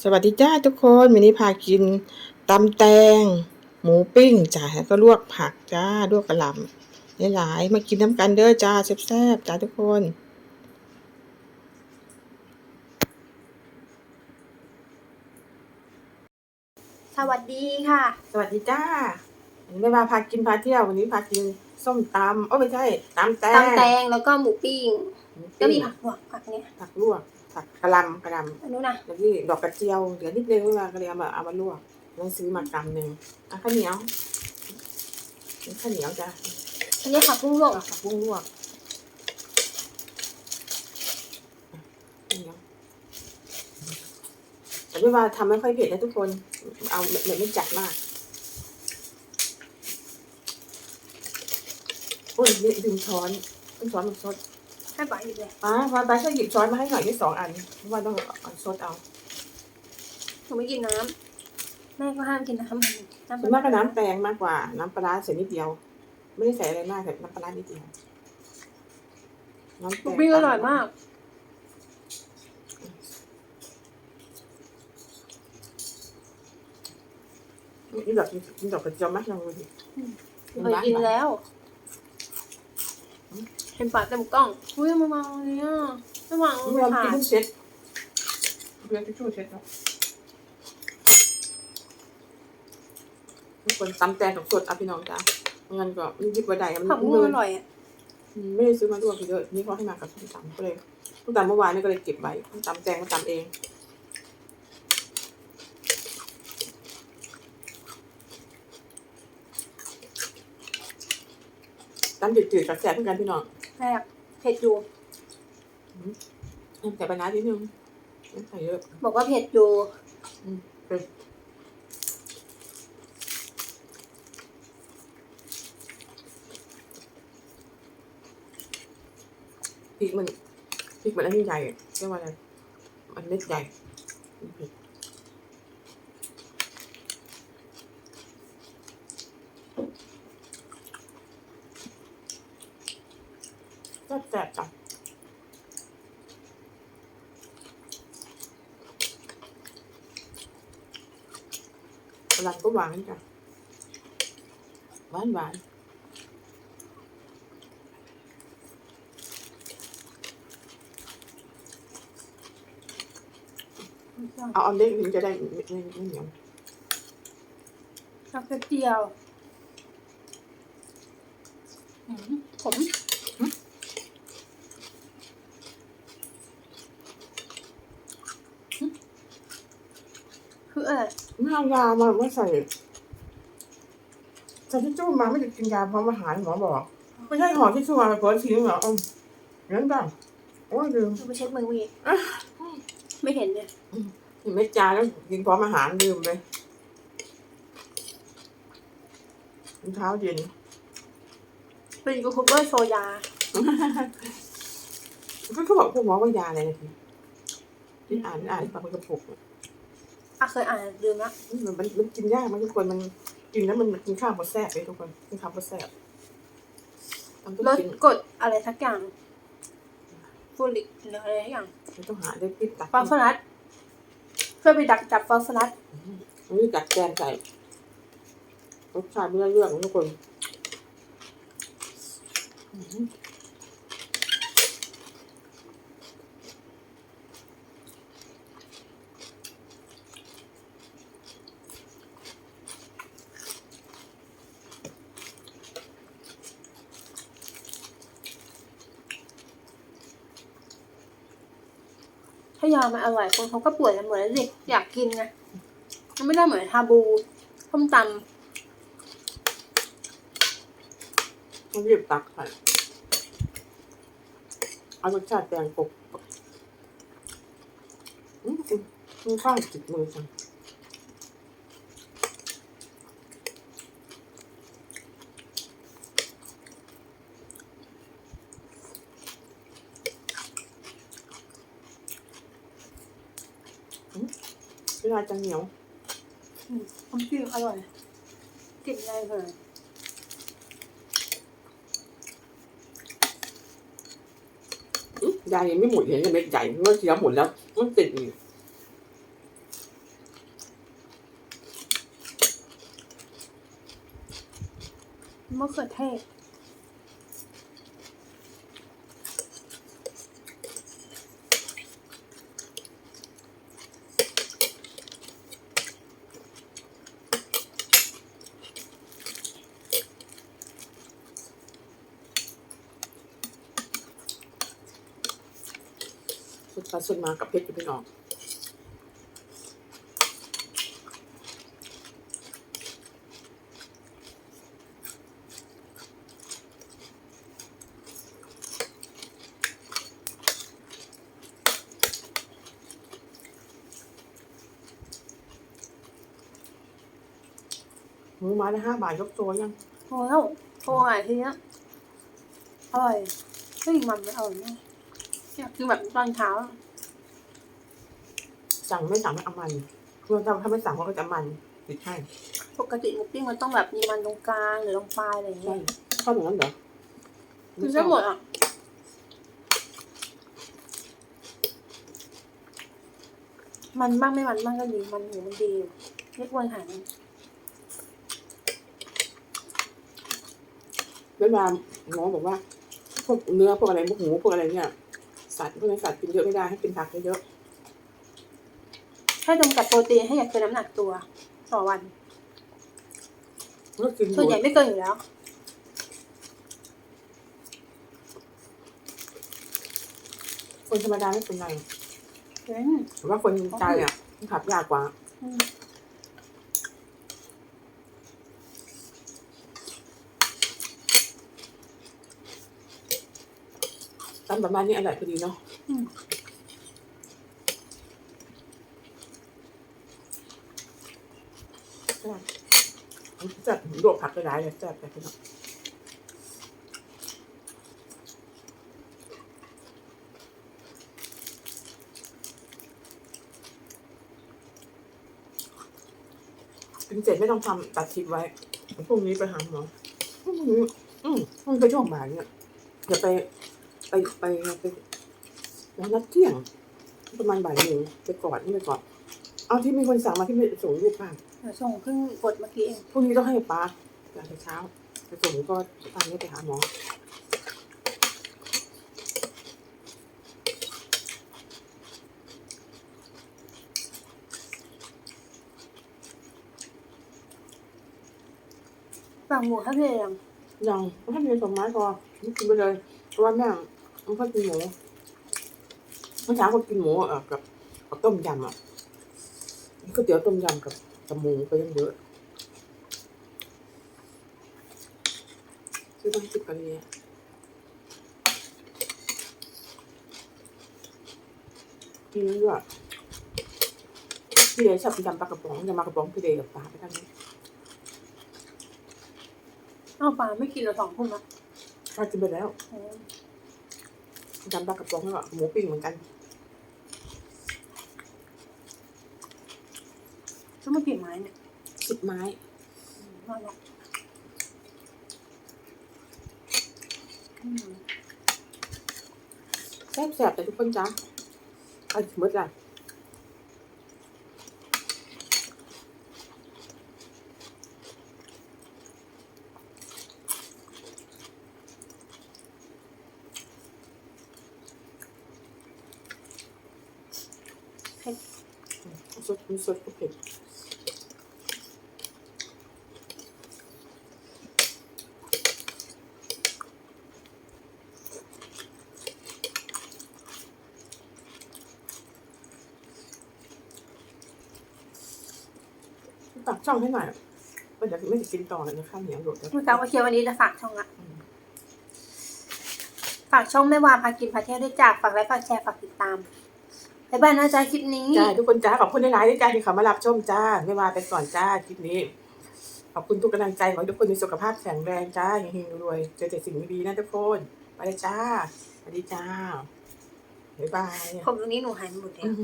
สวัสดีจ้าทุกคนวันนี้พากินตำแตง หมูปิ้งจ้าแล้วก็ลวกผักจ้าลวกกระหล่ำหลายๆมากินน้ำกันเด้อจ้าแซ่บๆจ้าทุกคนสวัสดีค่ะ สวัสดีจ้าวันนี้ไม่มาพากินพาเที่ยววันนี้พากินส้มตำโอ้ไม่ใช่ตำแตงตำแตงแล้วก็หมูปิ้งหมูก็ปิ้งมีผักหวกผักเนี่ยผักลวก ผักกระหลำกระหลำอันนู้นนะแล้วที่ดอกกระเจียวเหลือนิดนึงเมื่อวานก็เลยเอามาเอามาลวกแล้วซื้อมากำหนึ่งอะข้าวเหนียวข้าวเหนียวจ้าอันนี้ผักบุ้งลวกเอาผักบุ้งลวกข้าวเหนียวแต่ไม่ว่าทำไม่ค่อยเผ็ดนะทุกคน เอาแบบไม่จัดมากโอ้ยนี่ดึงช้อนดึงช้อนมันซด ให้ปลาอยู่เลยป้าป้าป้าช่วยหยิบช้อนมาให้หน่อยที่สองอันเพราะว่าต้องเอาซดเอาหนูไม่กินน้ำแม่ก็ห้ามกินน้ำน้ำส่วนมากก็น้ำแตงมากกว่า น้ำปลาร้าใส่นิดเดียว ไม่ได้ใส่อะไรมากแต่น้ำปลาร้านิดเดียวน้ำหแตมูงปิ้งอร่อยมาก นี่ดอกนี่ดอกกระเจียวมากลองดูดิ เคยกินแล้วเห็นปากเต็มกล้องอุ้ยมาวางอันเนี้ยไม่วางนี่เราค่ะกินเพิ่งเช็ดเพื่อนที่ช่วยเช็ดเนาะทุกคนตำแตงสดๆเอาพี่น้องจ้าเงินก็มันหยิบไว้ได้มันผักบุ้งอร่อยอะไม่ได้ซื้อมาด้วยเยอะนี่เขาให้มากับส้มตำก็เลยส้มตำเมื่อวานนี่ก็เลยเก็บไว้ส้มตำแตงมาตำเองตำจืดๆกับแสบเหมือนกันพี่น้องแซ่บเผ็ดอยู่ ใส่ปลาร้านิดนึงไม่ใส่เยอะบอกว่าเผ็ดอยู่เป็นพริกมันพริกมันอันนี้ใหญ่เรียกว่าอะไรมันเม็ดใหญ่พริก แสบจังหลังก็หวานจ้ะหวานหวานเอาเอาเล็กถึงจะได้ไม่ไม่ไม่เหนียวผักกระเจียวอืมผมคืออะไร ไม่เอายามาไม่ใส่ใส่ที่จู้มาไม่ได้กินยาพร้อมอาหารหมอบอก ไม่ใช่ห่อที่จู้มาไปเปิดทิ้งเหรออืมงั้นจ้ะโอ้ยลืมดูไปเช็ดมือวีไม่เห็นเลยเห็นเม็ดจาแล้วกินพร้อมอาหารลืมเลยเช้าเย็นเป็นยูทูบเบอร์โซยาก็เขาบอกพวกหมอว่ายาอะไรนะทีที่อ่านอ่านปากมันกระปุก อะอะเคยอ่านลืมละมันมันมันกินยากมันทุกคนมันกินแล้วมันกินข้าวหมดแซ่บเลยทุกคนกินข้าวหมดแซ่บมันต้องลดกินกดอะไรสักอย่างฟูลิกหรืออะไรสักอย่างมันต้องหาได้ติดตัดฟอสฟอรัสเพื่อไปดักจับฟอสฟอรัสมันมีกัดแกนใส่รสชาติไม่ได้เรื่องทุกคน ถ้ายามันอร่อยคนเขาก็ป่วยกันหมดแล้วสิอยากกินไงมันไม่ได้เหมือนทาบูส้มตต้องรีบตักใส่เอารสชาติแดงปกอืมมันข้าวจิตมือจัง ลาจะเหนียวน้มจิ้อร่อยกลิ่นอะไเลยยายยังไม่หมุนเห็นเม็ใหญ่เมื่อเสียหมุนแล้ว มันติดอีกมะเขือเทศ สุดไปสุดมากับเพชรอยู่พี่น้องหมูไม้ละห้าบาทยกตัวยังโอ้แล้วโทรหาทีเนี้ยอร่อยเฮ้มันไม่อร่อยเนี่ย อยากกินแบบตอนเช้าอะสั่งไม่สั่งไม่เอามันคือถ้าถ้าไม่สั่งเขาก็จะมันติดให้ปกติหมูปิ้งมันต้องแบบมีมันตรงกลางหรือตรงปลายอะไรอย่างใช่เงี้ยชอบอย่างนั้นเหรอคือได้หมดอะมันบ้างไม่มันบ้างก็ดีมันหมูมันดีไม่ควรหายเวลาหมอบอกว่าพวกเนื้อพวกอะไรพวกหมูพวกอะไรเนี่ย สัตว์พวกนี้สัตว์กินเยอะไม่ได้ให้กินผักเยอะให้จำกัดโปรตีนให้อยากเกินน้ำหนักตัว ต่อวันๆก็กินอส่วนยู่ใหญ่ไม่เกินอยู่แล้ว คนธรรมดาไม่เป็นไรเกินแต่ว่าคนตายอะขับยากกว่า อืม ตาม ประมาณนี้อร่อยพอดีเนาะอืมแซ่บลวกผักก็ได้เลยแซ่บไปพี่น้องกินเสร็จไม่ต้องทำตัดคลิปไว้พรุ่งนี้ไปหาหมอพรุ่งนี้อืมพรุ่งนี้ไปช่วงบ่ายเนี่ยอย่าไป ไปไปไปแล้วนัดเที่ยง ประมาณบ่ายหนึ่งไปกอดนี่ไปกอดเอาที่มีคนสั่งมาที่ไม่ส่งรูปป้าเดี๋ยวส่งเพิ่งกดเมื่อกี้เองพรุ่งนี้ต้องให้ป้าอย่างเช้าไปส่งก็ตอนนี้ไปหาหมอสั่งหมูทะเลยังยังถ้ามีสองไม้พอนี่กินไปเลยเพราะว่าแม่ มันก็กินหมูเมื่อเช้าก็กินหมูเอ่อกับกับต้มยำอะก๋วยเตี๋ยวต้มยำกับกับหมูไปยังเยอะซื้อต้องติดกันเนี่ยกินด้วยพี่เดชชอบกินยำปลากระป๋องยำปลากระป๋องพี่เดชกับปลาไปกันนี้อ้าวปลาไม่กินละสองทุ่มนะปลากินไปแล้วอืม ยำปลากระป๋องแล้วก็หมูปิ้งเหมือนกันแล้วมันกี่ไม้เนี่ยสิบไม้อืมน่ารักอืมแซ่บๆแต่ทุกคนจ้าไอ้สมมติล่ะ สดมีสดก็เผ็ดตักช่องให้หน่อยมันจะไม่ได้กินต่อเลยนะข้าวเหนียวโดดเมื่อเช้าโอเควันนี้จะฝากช่องละฝากช่องแม่วาพากินพาเที่ยวด้วยจ้าฝากไลค์ฝากแชร์ฝากติดตาม บ๊ายบายนะจ๊ะคลิปนี้ จ้าทุกคนจ้าขอบคุณในไลน์ด้วยจ้าที่เขามารับชมจ้าไม่ว่าไปก่อนจ้าคลิปนี้ ขอบคุณทุกกำลังใจขอให้ทุกคนมีสุขภาพแข็งแรงจ้าเฮงๆรวยๆเจอแต่สิ่งดีๆนะทุกคนไปเลยจ้าสวัสดีจ้าบ๊ายบายผมตรงนี้หนูหายหมดเลยอืม